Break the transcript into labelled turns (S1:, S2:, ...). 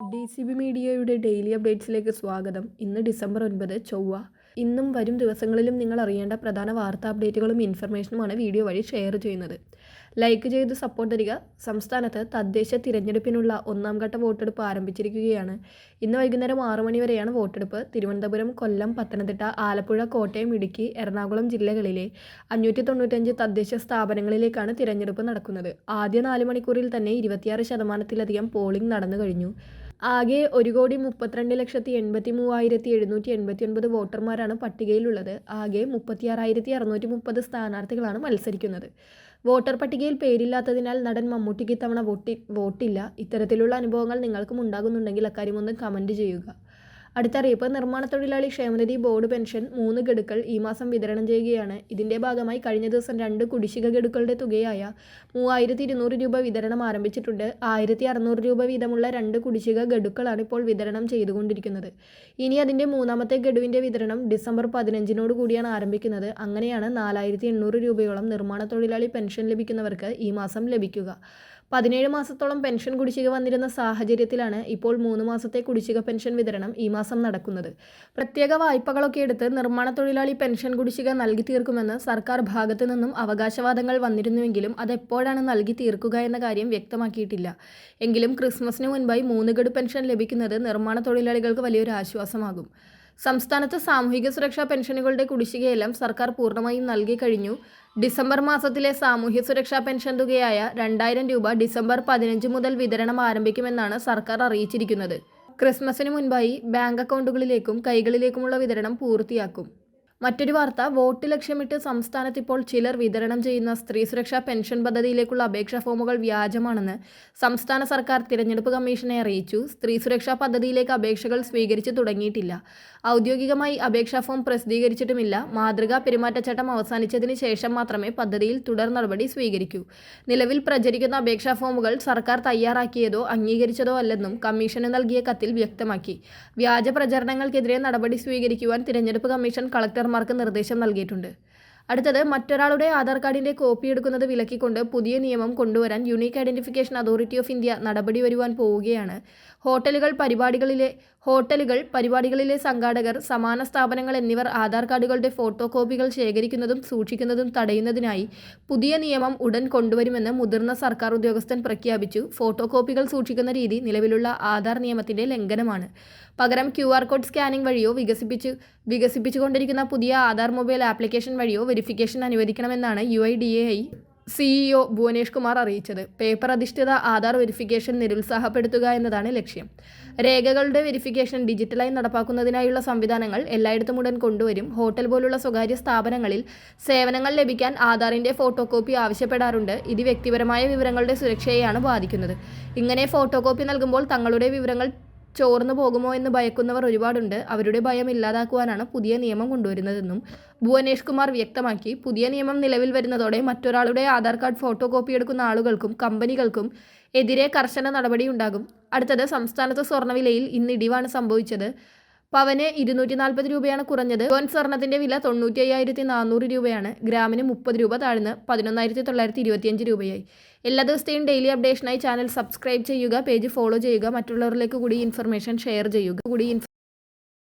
S1: D C B മീഡിയയുടെ daily അപ്ഡേറ്റ്സിലേക്ക് സ്വാഗതം. ഇന്ന് ഡിസംബർ ഒൻപത് ചൊവ്വ. ഇന്നും വരും ദിവസങ്ങളിലും നിങ്ങൾ അറിയേണ്ട പ്രധാന വാർത്താ അപ്ഡേറ്റുകളും ഇൻഫർമേഷനുമാണ് വീഡിയോ വഴി ഷെയർ ചെയ്യുന്നത്. ലൈക്ക് ചെയ്ത് സപ്പോർട്ട് തരിക. സംസ്ഥാനത്ത് തദ്ദേശ തിരഞ്ഞെടുപ്പിനുള്ള ഒന്നാം ഘട്ട വോട്ടെടുപ്പ് ആരംഭിച്ചിരിക്കുകയാണ്. ഇന്ന് വൈകുന്നേരം ആറു മണി വരെയാണ് വോട്ടെടുപ്പ്. തിരുവനന്തപുരം കൊല്ലം പത്തനംതിട്ട ആലപ്പുഴ കോട്ടയം ഇടുക്കി എറണാകുളം ജില്ലകളിലെ അഞ്ഞൂറ്റി തൊണ്ണൂറ്റഞ്ച് തദ്ദേശ സ്ഥാപനങ്ങളിലേക്കാണ് തിരഞ്ഞെടുപ്പ് നടക്കുന്നത്. ആദ്യ നാല് മണിക്കൂറിൽ തന്നെ ഇരുപത്തിയാറ് ശതമാനത്തിലധികം പോളിംഗ് നടന്നു കഴിഞ്ഞു ആകെ ഒരു കോടി മുപ്പത്തിരണ്ട് ലക്ഷത്തി എൺപത്തി മൂവായിരത്തി എഴുന്നൂറ്റി എൺപത്തി ഒൻപത് വോട്ടർമാരാണ് പട്ടികയിലുള്ളത്. ആകെ മുപ്പത്തിയാറായിരത്തി അറുന്നൂറ്റി മുപ്പത് സ്ഥാനാർത്ഥികളാണ് മത്സരിക്കുന്നത്. വോട്ടർ പട്ടികയിൽ പേരില്ലാത്തതിനാൽ നടൻ മമ്മൂട്ടിക്ക് ഇത്തവണ വോട്ടി വോട്ടില്ല. ഇത്തരത്തിലുള്ള അനുഭവങ്ങൾ നിങ്ങൾക്കും ഉണ്ടാകുന്നുണ്ടെങ്കിൽ അക്കാര്യം ഒന്ന് കമന്റ് ചെയ്യുക. അടുത്ത അറിയിപ്പ് നിർമ്മാണ തൊഴിലാളി ക്ഷേമനിധി ബോർഡ് പെൻഷൻ മൂന്ന് ഗഡുക്കൾ ഈ മാസം വിതരണം ചെയ്യുകയാണ്. ഇതിന്റെ ഭാഗമായി കഴിഞ്ഞ ദിവസം രണ്ട് കുടിശ്ശിക ഗഡുക്കളുടെ തുകയായ മൂവായിരത്തി ഇരുന്നൂറ് രൂപ വിതരണം ആരംഭിച്ചിട്ടുണ്ട്. ആയിരത്തി അറുന്നൂറ് രൂപ വീതമുള്ള രണ്ട് കുടിശ്ശിക ഗഡുക്കളാണ് ഇപ്പോൾ വിതരണം ചെയ്തുകൊണ്ടിരിക്കുന്നത്. ഇനി അതിന്റെ മൂന്നാമത്തെ ഗഡുവിന്റെ വിതരണം ഡിസംബർ പതിനഞ്ചിനോട് കൂടിയാണ് ആരംഭിക്കുന്നത്. അങ്ങനെയാണ് നാലായിരത്തി എണ്ണൂറ് രൂപയോളം നിർമ്മാണ തൊഴിലാളി പെൻഷൻ ലഭിക്കുന്നവർക്ക് ഈ മാസം ലഭിക്കുക. പതിനേഴ് മാസത്തോളം പെൻഷൻ കുടിശ്ശിക വന്നിരുന്ന സാഹചര്യത്തിലാണ് ഇപ്പോൾ മൂന്ന് മാസത്തെ കുടിശ്ശിക പെൻഷൻ വിതരണം ഈ മാസം നടക്കുന്നത്. പ്രത്യേക വായ്പകളൊക്കെ എടുത്ത് നിർമ്മാണ തൊഴിലാളി പെൻഷൻ കുടിശ്ശിക നൽകി തീർക്കുമെന്ന് സർക്കാർ ഭാഗത്തു നിന്നും അവകാശവാദങ്ങൾ വന്നിരുന്നുവെങ്കിലും അതെപ്പോഴാണ് നൽകി തീർക്കുക എന്ന കാര്യം വ്യക്തമാക്കിയിട്ടില്ല. എങ്കിലും ക്രിസ്മസിന് മുൻപായി മൂന്ന് ഗഡു പെൻഷൻ ലഭിക്കുന്നത് നിർമ്മാണ തൊഴിലാളികൾക്ക് വലിയൊരു ആശ്വാസമാകും. സംസ്ഥാനത്ത് സാമൂഹിക സുരക്ഷാ പെൻഷനുകളുടെ കുടിശ്ശികയെല്ലാം സർക്കാർ പൂർണമായും നൽകി കഴിഞ്ഞു. ഡിസംബർ മാസത്തിലെ സാമൂഹ്യ സുരക്ഷാ പെൻഷൻ തുകയായ രണ്ടായിരം രൂപ ഡിസംബർ പതിനഞ്ച് മുതൽ വിതരണം ആരംഭിക്കുമെന്നാണ് സർക്കാർ അറിയിച്ചിരിക്കുന്നത്. ക്രിസ്മസിന് മുൻപായി ബാങ്ക് അക്കൗണ്ടുകളിലേക്കും കൈകളിലേക്കുമുള്ള വിതരണം പൂർത്തിയാക്കും. മറ്റൊരു വാർത്ത വോട്ട് ലക്ഷ്യമിട്ട് സംസ്ഥാനത്ത് ഇപ്പോൾ ചിലർ വിതരണം ചെയ്യുന്ന സ്ത്രീ സുരക്ഷാ പെൻഷൻ പദ്ധതിയിലേക്കുള്ള അപേക്ഷാ ഫോമുകൾ വ്യാജമാണെന്ന് സംസ്ഥാന സർക്കാർ തിരഞ്ഞെടുപ്പ് കമ്മീഷനെ അറിയിച്ചു. സ്ത്രീ സുരക്ഷാ പദ്ധതിയിലേക്ക് അപേക്ഷകൾ സ്വീകരിച്ചു തുടങ്ങിയിട്ടില്ല. ഔദ്യോഗികമായി അപേക്ഷാ ഫോം പ്രസിദ്ധീകരിച്ചിട്ടുമില്ല. മാതൃകാ പെരുമാറ്റച്ചട്ടം അവസാനിച്ചതിന് ശേഷം മാത്രമേ പദ്ധതിയിൽ തുടർ നടപടി സ്വീകരിക്കൂ. നിലവിൽ പ്രചരിക്കുന്ന അപേക്ഷാ ഫോമുകൾ സർക്കാർ തയ്യാറാക്കിയതോ അംഗീകരിച്ചതോ അല്ലെന്നും കമ്മീഷന് നൽകിയ കത്തിൽ വ്യക്തമാക്കി. വ്യാജ പ്രചരണങ്ങൾക്കെതിരെ നടപടി സ്വീകരിക്കുവാൻ തിരഞ്ഞെടുപ്പ് കമ്മീഷൻ കളക്ടർമാർക്ക് നിർദ്ദേശം നൽകിയിട്ടുണ്ട് അടുത്തത് മറ്റൊരാളുടെ ആധാർ കാർഡിന്റെ കോപ്പി എടുക്കുന്നത് വിലക്കിക്കൊണ്ട് പുതിയ നിയമം കൊണ്ടുവരാൻ unique identification authority of India നടപടി വരുവാൻ പോവുകയാണ്. ഹോട്ടലുകൾ പരിപാടികളിലെ ഹോട്ടലുകൾ പരിപാടികളിലെ സംഘാടകർ സമാന സ്ഥാപനങ്ങൾ എന്നിവർ ആധാർ കാർഡുകളുടെ ഫോട്ടോ കോപ്പികൾ ശേഖരിക്കുന്നതും സൂക്ഷിക്കുന്നതും തടയുന്നതിനായി പുതിയ നിയമം ഉടൻ കൊണ്ടുവരുമെന്ന് മുതിർന്ന സർക്കാർ ഉദ്യോഗസ്ഥൻ പ്രഖ്യാപിച്ചു. ഫോട്ടോ കോപ്പികൾ സൂക്ഷിക്കുന്ന രീതി നിലവിലുള്ള ആധാർ നിയമത്തിന്റെ ലംഘനമാണ്. പകരം ക്യു ആർ കോഡ് സ്കാനിംഗ് വഴിയോ വികസിപ്പിച്ച് വികസിപ്പിച്ചുകൊണ്ടിരിക്കുന്ന പുതിയ ആധാർ മൊബൈൽ ആപ്ലിക്കേഷൻ വഴിയോ verification അനുവദിക്കണമെന്നാണ് U I D A I CEO Bhuvanesh Kumar അറിയിച്ചത്. പേപ്പർ അധിഷ്ഠിത ആധാർ വെരിഫിക്കേഷൻ നിരുത്സാഹപ്പെടുത്തുക എന്നതാണ് ലക്ഷ്യം. രേഖകളുടെ വെരിഫിക്കേഷൻ ഡിജിറ്റലായി നടപ്പാക്കുന്നതിനായുള്ള സംവിധാനങ്ങൾ എല്ലായിടത്തും ഉടൻ കൊണ്ടുവരും. ഹോട്ടൽ പോലുള്ള സ്വകാര്യ സ്ഥാപനങ്ങളിൽ സേവനങ്ങൾ ലഭിക്കാൻ ആധാറിന്റെ ഫോട്ടോ കോപ്പി ആവശ്യപ്പെടാറുണ്ട്. ഇത് വ്യക്തിപരമായ വിവരങ്ങളുടെ സുരക്ഷയെയാണ് ബാധിക്കുന്നത്. ഇങ്ങനെ ഫോട്ടോ കോപ്പി നൽകുമ്പോൾ തങ്ങളുടെ വിവരങ്ങൾ ചോർന്നു പോകുമോ എന്ന് ഭയക്കുന്നവർ ഒരുപാടുണ്ട്. അവരുടെ ഭയം ഇല്ലാതാക്കുവാനാണ് പുതിയ നിയമം കൊണ്ടുവരുന്നതെന്നും ഭുവനേഷ് കുമാർ വ്യക്തമാക്കി. പുതിയ നിയമം നിലവിൽ വരുന്നതോടെ മറ്റൊരാളുടെ ആധാർ കാർഡ് ഫോട്ടോ കോപ്പി എടുക്കുന്ന ആളുകൾക്കും കമ്പനികൾക്കും എതിരെ കർശന നടപടിയുണ്ടാകും. അടുത്തത് സംസ്ഥാനത്ത് സ്വർണവിലയിൽ ഇന്ന് ഇടിവാണ് സംഭവിച്ചത്. പവന് ഇരുന്നൂറ്റി നാൽപ്പത് രൂപയാണ് കുറഞ്ഞത്. പൊൻ സ്വർണത്തിന്റെ വില തൊണ്ണൂറ്റി അയ്യായിരത്തി നാനൂറ് രൂപയാണ്. ഗ്രാമിന് മുപ്പത് രൂപ താഴ്ന്ന് പതിനൊന്നായിരത്തി തൊള്ളായിരത്തി ഇരുപത്തിയഞ്ച് രൂപയായി. എല്ലാ ദിവസത്തെയും ഡെയിലി അപ്ഡേഷനായി ചാനൽ സബ്സ്ക്രൈബ് ചെയ്യുക പേജ് ഫോളോ ചെയ്യുക മറ്റുള്ളവരിലേക്ക് കൂടി ഇൻഫർമേഷൻ ഷെയർ ചെയ്യുക. കൂടി